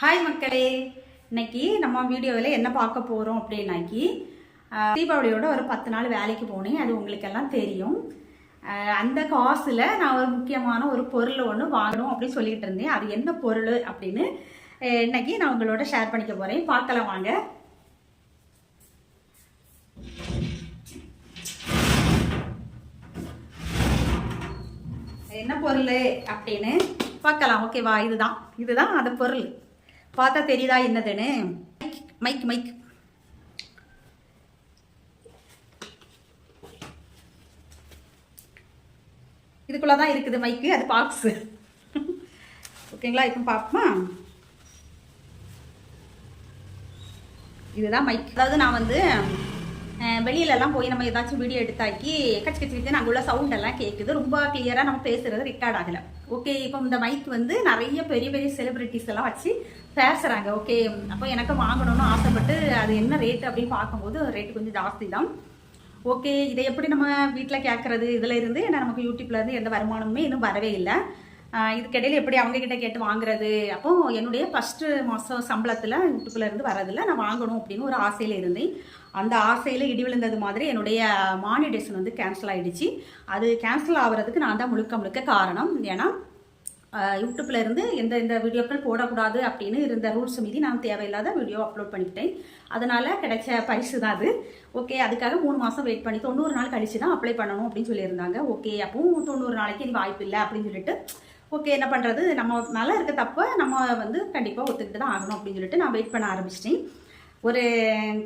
Hi மக்களே. இன்னைக்கு நம்ம வீடியோவில் என்ன பார்க்க போகிறோம் அப்படின்னாக்கி தீபாவளியோட ஒரு பத்து நாள் வேலைக்கு போனேன். அது உங்களுக்கெல்லாம் தெரியும். அந்த காசில் நான் ஒரு முக்கியமான ஒரு பொருள் ஒன்று வாங்கணும் அப்படின்னு சொல்லிட்டு இருந்தேன். அது என்ன பொருள் அப்படின்னு இன்னைக்கு நான் உங்களோட ஷேர் பண்ணிக்க போகிறேன் பார்க்கலாம் வாங்க. என்ன பொருள் அப்படின்னு பார்க்கலாம். ஓகேவா? இதுதான். இதுதான் அந்த பொருள். பார்த்தா தெரியுதா என்னதுன்னு? மைக் மைக் இதுக்குள்ள தான் இருக்குது மைக்கு அது பாக்ஸு ஓகேங்களா இப்போ பார்ப்போமா? இதுதான் மைக் அதாவது நான் வந்து வெளியிலலாம் போய் நம்ம ஏதாச்சும் வீடியோ எடுத்தாக்கி கச்சு கட்சி கச்சு அங்கே உள்ள சவுண்ட் எல்லாம் கேட்குது ரொம்ப கிளியராக நம்ம பேசுகிறது ரெக்கார்ட் ஆகலை. ஓகே இப்போ இந்த மைக் வந்து நிறைய பெரிய பெரிய செலிபிரிட்டிஸ் எல்லாம் வச்சு பேசுகிறாங்க ஓகே அப்போ எனக்கு வாங்கணும்னு ஆசைப்பட்டு அது என்ன ரேட் அப்படின்னு பார்க்கும்போது ரேட் கொஞ்சம் ஜாஸ்தி தான் ஓகே இதை எப்படி நம்ம வீட்டில் கேட்குறது இதில் இருந்து ஏன்னா நமக்கு யூடியூப்லேருந்து எந்த வருமானமுமே இன்னும் வரவே இல்லை. இதுக்கிடையில் எப்படி அவங்கக்கிட்ட கேட்டு வாங்குறது? அப்போ என்னுடைய ஃபஸ்ட்டு மாதம் சம்பளத்தில் வீட்டுக்குள்ளேருந்து வரதில்லை நான் வாங்கணும் அப்படின்னு ஒரு ஆசையில் இருந்தேன். அந்த ஆசையில் இடி விழுந்தது மாதிரி என்னுடைய மானிடேஷன் வந்து கேன்சல் ஆகிடுச்சு அது கேன்சல் ஆகிறதுக்கு நான் தான் முழுக்க முழுக்க காரணம். ஏன்னா யூடியூப்பில் இருந்து எந்த இந்த வீடியோக்கள் போடக்கூடாது அப்படின்னு இருந்த ரூல்ஸ் மீறி நான் தேவையில்லாத வீடியோ அப்லோட் பண்ணிக்கிட்டேன். அதனால் கிடைச்ச பரிசு தான் அது. ஓகே அதுக்காக மூணு மாதம் வெயிட் பண்ணி தொண்ணூறு நாள் கழிச்சு தான் அப்ளை பண்ணணும் அப்படின்னு சொல்லியிருந்தாங்க. ஓகே அப்பவும் தொண்ணூறு நாளைக்கு இனி வாய்ப்பு இல்லை அப்படின்னு சொல்லிட்டு ஓகே என்ன பண்ணுறது நம்ம நல்லா இருக்க தப்பை நம்ம வந்து கண்டிப்பாக ஒத்துக்கிட்டு தான் ஆகணும் அப்படின்னு சொல்லிட்டு நான் வெயிட் பண்ண ஆரம்பிச்சிட்டேன். ஒரு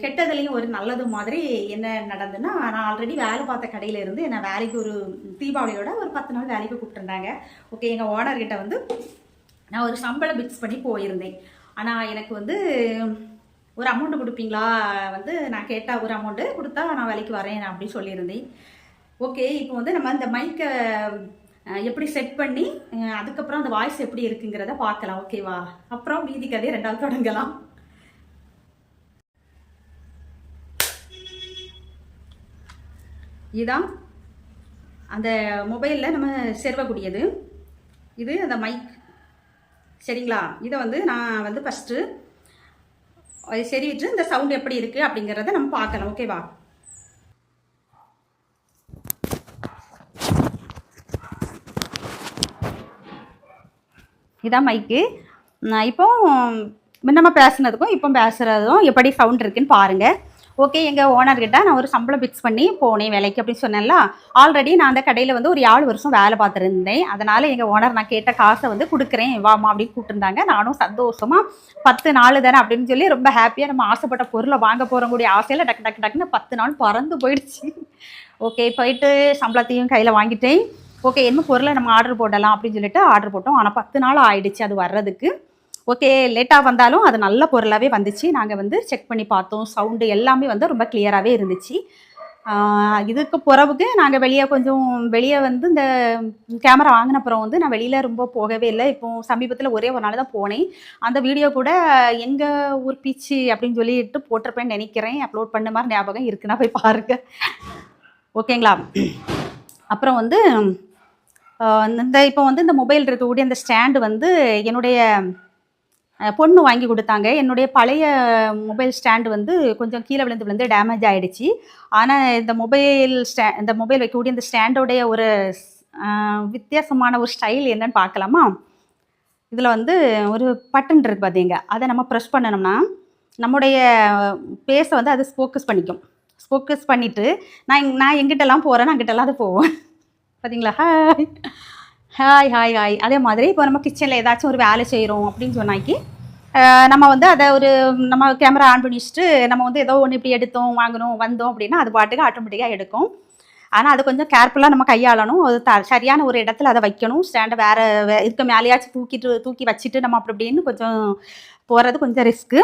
கெட்டதுலேயும் ஒரு நல்லது மாதிரி என்ன நடந்துன்னா நான் ஆல்ரெடி வேலை பார்த்த கடையில் இருந்து என்னை வேலைக்கு ஒரு தீபாவளியோட ஒரு பத்து நாள் வேலைக்கு கூப்பிட்டுருந்தாங்க. ஓகே எங்கள் ஓனர்கிட்ட வந்து நான் ஒரு சம்பளம் பிக்ஸ் பண்ணி போயிருந்தேன். ஆனால் எனக்கு வந்து ஒரு அமௌண்ட் கொடுப்பீங்களா? வந்து நான் கேட்டால் ஒரு அமௌண்ட்டு கொடுத்தா நான் வேலைக்கு வரேன் அப்படின்னு சொல்லியிருந்தேன். ஓகே இப்போ வந்து நம்ம இந்த மைக்கை எப்படி செட் பண்ணி அதுக்கப்புறம் அந்த வாய்ஸ் எப்படி இருக்குங்கிறத பார்க்கலாம் ஓகேவா அப்புறம் மீதி கதையை ரெண்டாவது தொடங்கலாம். இதுதான் அந்த மொபைலில் நம்ம செருவக்கூடியது. இது அந்த மைக் சரிங்களா? இதை வந்து நான் வந்து ஃபஸ்ட்டு செறிவிட்டு இந்த சவுண்ட் எப்படி இருக்குது அப்படிங்கிறத நம்ம பார்க்கலாம் ஓகேவா இதான் மைக்கு நான் இப்போ முன்னமாக பேசுனதுக்கும் இப்போ பேசுகிறதும் எப்படி சவுண்ட் இருக்குன்னு பாருங்கள் ஓகே எங்கள் ஓனர்கிட்ட நான் ஒரு சம்பளம் ஃபிக்ஸ் பண்ணி போனேன் வேலைக்கு அப்படின்னு சொன்னேன்ல. ஆல்ரெடி நான் அந்த கடையில் வந்து ஒரு ஏழு வருஷம் வேலை பார்த்துருந்தேன். அதனால் எங்கள் ஓனர் நான் கேட்ட காசை வந்து கொடுக்குறேன். வாமா அப்படின்னு கூப்பிட்டுருந்தாங்க. நானும் சந்தோஷமாக பத்து நாள் தானே அப்படின்னு சொல்லி ரொம்ப ஹாப்பியாக நம்ம ஆசைப்பட்ட பொருளை வாங்க போகிறக்கூடிய ஆசையில் டக்கு டக்கு டக்குன்னு பத்து நாள் பறந்து போயிடுச்சு. ஓகே போயிட்டு சம்பளத்தையும் கையில் வாங்கிட்டேன். ஓகே என்ன பொருளை நம்ம ஆர்டர் போடலாம் அப்படின்னு சொல்லிட்டு ஆர்டர் போட்டோம். ஆனால் பத்து நாள் ஆயிடுச்சு அது வர்றதுக்கு. ஓகே லேட்டாக வந்தாலும் அது நல்ல பொருளாகவே வந்துச்சு. நாங்கள் வந்து செக் பண்ணி பார்த்தோம். சவுண்டு எல்லாமே வந்து ரொம்ப கிளியராகவே இருந்துச்சு. இதுக்கு பிறவுக்கு நாங்கள் வெளியே கொஞ்சம் வெளியே வந்து இந்த கேமரா வாங்கின அப்புறம் வந்து நான் வெளியில் ரொம்ப போகவே இல்லை. இப்போ சமீபத்தில் ஒரே ஒரு நாள் தான் போனேன். அந்த வீடியோ கூட எங்கள் ஊர் பீச்சு அப்படின்னு சொல்லிட்டு போட்டிருப்பேன்னு நினைக்கிறேன். அப்லோட் பண்ண மாதிரி ஞாபகம் இருக்குன்னா போய் பாருங்க. ஓகேங்களா அப்புறம் வந்து இந்த இப்போ வந்து இந்த மொபைல் இருக்கக்கூடிய அந்த ஸ்டாண்டு வந்து என்னுடைய பொண்ணு வாங்கி கொடுத்தாங்க. என்னுடைய பழைய மொபைல் ஸ்டாண்டு வந்து கொஞ்சம் கீழே விழுந்து விழுந்து டேமேஜ் ஆகிடுச்சு ஆனால் இந்த மொபைல் ஸ்டா இந்த மொபைல் வைக்கக்கூடிய இந்த ஸ்டாண்டோடைய ஒரு வித்தியாசமான ஒரு ஸ்டைல் என்னன்னு பார்க்கலாமா? இதில் வந்து ஒரு பட்டன் இருக்கு பார்த்தீங்க அதை நம்ம ப்ரெஸ் பண்ணணும்னா நம்முடைய பேஸை வந்து அது ஃபோக்கஸ் பண்ணிக்கும். ஃபோக்கஸ் பண்ணிவிட்டு நான் நான் எங்கிட்டலாம் போகிறேன்னு அங்கிட்டலாம் அது போவோம் பார்த்தீங்களா ஹாய் ஹாய் ஹாய் ஹாய் அதே மாதிரி இப்போ நம்ம கிச்சனில் ஏதாச்சும் ஒரு வேலை செய்கிறோம் அப்படின்னு சொன்னாக்கி நம்ம வந்து அதை ஒரு நம்ம கேமரா ஆன் பண்ணி வச்சுட்டு நம்ம வந்து ஏதோ ஒன்று இப்படி எடுத்தோம் வாங்கணும் வந்தோம் அப்படின்னா அது பாட்டுக்கு ஆட்டோமேட்டிக்காக எடுக்கும். ஆனால் அது கொஞ்சம் கேர்ஃபுல்லாக நம்ம கையாளணும். அது த சரியான ஒரு இடத்துல அதை வைக்கணும். ஸ்டாண்டை வேறு இதுக்கு மேலேயாச்சும் தூக்கிட்டு தூக்கி வச்சுட்டு நம்ம அப்படி இப்படின்னு கொஞ்சம் போகிறது கொஞ்சம் ரிஸ்க்கு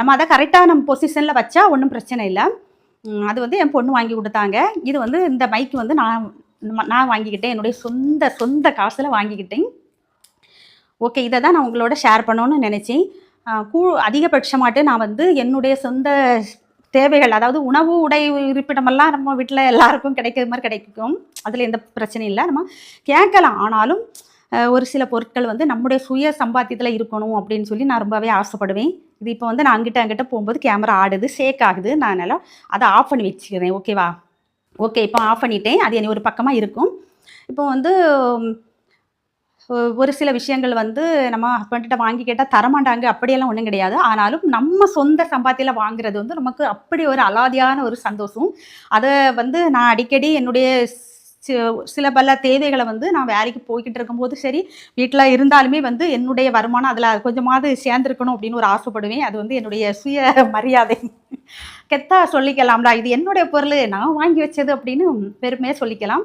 நம்ம அதை கரெக்டாக நம்ம பொசிஷனில் வச்சா ஒன்றும் பிரச்சனை இல்லை. அது வந்து என் பொண்ணு வாங்கி கொடுத்தாங்க. இது வந்து இந்த மைக் வந்து நான் நான் வாங்கிக்கிட்டேன். என்னுடைய சொந்த சொந்த காசில் வாங்கிக்கிட்டேன். ஓகே இதை தான் நான் உங்களோட ஷேர் பண்ணணும்னு நினச்சேன். கூ அதிகபட்சமாட்டு நான் வந்து என்னுடைய சொந்த தேவைகள் அதாவது உணவு உடை இருப்பிடமெல்லாம் நம்ம வீட்டில் எல்லாருக்கும் கிடைக்கிற மாதிரி கிடைக்கும். அதில் எந்த பிரச்சனையும் இல்லை. நம்ம கேட்கலாம். ஆனாலும் ஒரு சில பொருட்கள் வந்து நம்முடைய சுய சம்பாத்தியத்தில் இருக்கணும் அப்படின்னு சொல்லி நான் ரொம்பவே ஆசைப்படுவேன். இது இப்போ வந்து நான் அங்கிட்ட அங்கிட்ட போகும்போது கேமரா ஆடுது ஷேக் ஆகுது. நான் நல்லா அதை ஆஃப் பண்ணி வச்சுக்கிறேன். ஓகேவா ஓகே இப்போ ஆஃப் பண்ணிட்டேன். அது இனி ஒரு பக்கமாக இருக்கும். இப்போ வந்து ஒரு சில விஷயங்கள் வந்து நம்ம ஹஸ்பண்ட்ட வாங்கி கேட்டால் தரமாட்டாங்க அப்படியெல்லாம் ஒன்றும் கிடையாது. ஆனாலும் நம்ம சொந்த சம்பாத்தியில் வாங்குறது வந்து நமக்கு அப்படி ஒரு அலாதியான ஒரு சந்தோஷம். அதை வந்து நான் அடிக்கடி என்னுடைய சில பல தேவைகளை வந்து நான் வேலைக்கு போய்கிட்டு இருக்கும்போது சரி வீட்டில் இருந்தாலுமே வந்து என்னுடைய வருமானம் அதில் கொஞ்சமாவது சேர்ந்துருக்கணும் அப்படின்னு ஒரு ஆசைப்படுவேன். அது வந்து என்னுடைய சுய மரியாதை. கெத்தா சொல்லிக்கலாம்டா இது என்னுடைய பொருள் நான் வாங்கி வச்சது அப்படின்னு பெருமையாக சொல்லிக்கலாம்.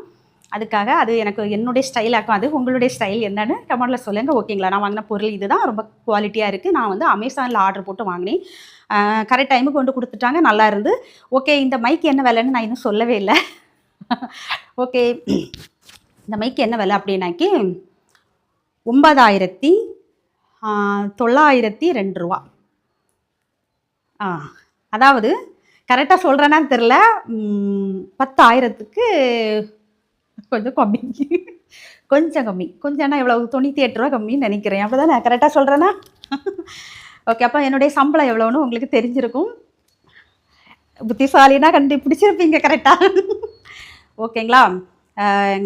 அதுக்காக அது எனக்கு என்னுடைய ஸ்டைலாக்கும் அது உங்களுடைய ஸ்டைல் என்னன்னு கமெண்டில் சொல்லுங்கள் ஓகேங்களா நான் வாங்கின பொருள் இதுதான். ரொம்ப குவாலிட்டியாக இருக்குது நான் வந்து அமேசானில் ஆர்டர் போட்டு வாங்கினேன். கரெக்ட் டைமுக்கு கொண்டு கொடுத்துட்டாங்க. நல்லா இருந்து. ஓகே இந்த மைக் என்ன விலைன்னு நான் இன்னும் சொல்லவே இல்லை. ஓகே இந்த மைக் என்ன விலை அப்படின்னாக்கி ஒன்பதாயிரத்தி தொள்ளாயிரத்தி ரெண்டு ரூபா. ஆ அதாவது கரெக்டாக சொல்கிறேன்னான்னு தெரில பத்தாயிரத்துக்கு கொஞ்சம் கம்மி. கொஞ்சம் கம்மி. கொஞ்சம்னா எவ்வளோ தொண்ணூற்றி எட்டு ரூபா கம்மின்னு நினைக்கிறேன். அப்போ தான் நான் கரெக்டாக சொல்கிறேன்னா ஓகே அப்போ என்னுடைய சம்பளம் எவ்வளோன்னு உங்களுக்கு தெரிஞ்சிருக்கும். புத்திசாலினா கண்டுபிடிச்சிருப்பீங்க கரெக்டாக ஓகேங்களா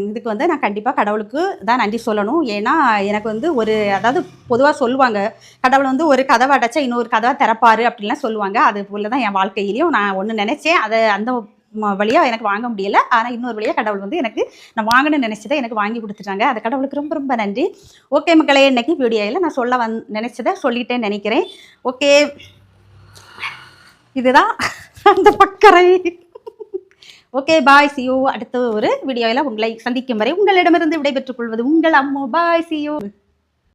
இதுக்கு வந்து நான் கண்டிப்பாக கடவுளுக்கு தான் நன்றி சொல்லணும். ஏன்னா எனக்கு வந்து ஒரு அதாவது பொதுவாக சொல்லுவாங்க கடவுள் வந்து ஒரு கதவை அடைச்சா இன்னொரு கதவை திறப்பாரு அப்படின்லாம் சொல்லுவாங்க. அது போல தான் என் வாழ்க்கையிலையும் நான் ஒன்று நினச்சேன். அதை அந்த வழியாக எனக்கு வாங்க முடியலை. ஆனால் இன்னொரு வழியாக கடவுள் வந்து எனக்கு நான் வாங்கணும்னு நினச்சதை எனக்கு வாங்கி கொடுத்துட்டாங்க. அது கடவுளுக்கு ரொம்ப ரொம்ப நன்றி. ஓகே மக்களே இன்றைக்கி வீடியோவில் நான் சொல்ல வந் நினச்சதை சொல்லிட்டேன்னு நினைக்கிறேன். ஓகே இதுதான் அந்த பக்கரை ஓகே பாய் சியோ அடுத்த ஒரு வீடியோவில் உங்களை சந்திக்கும் வரை உங்களிடமிருந்து விடைபெற்றுக் கொள்வது உங்கள் அம்மா. பாய் சியோ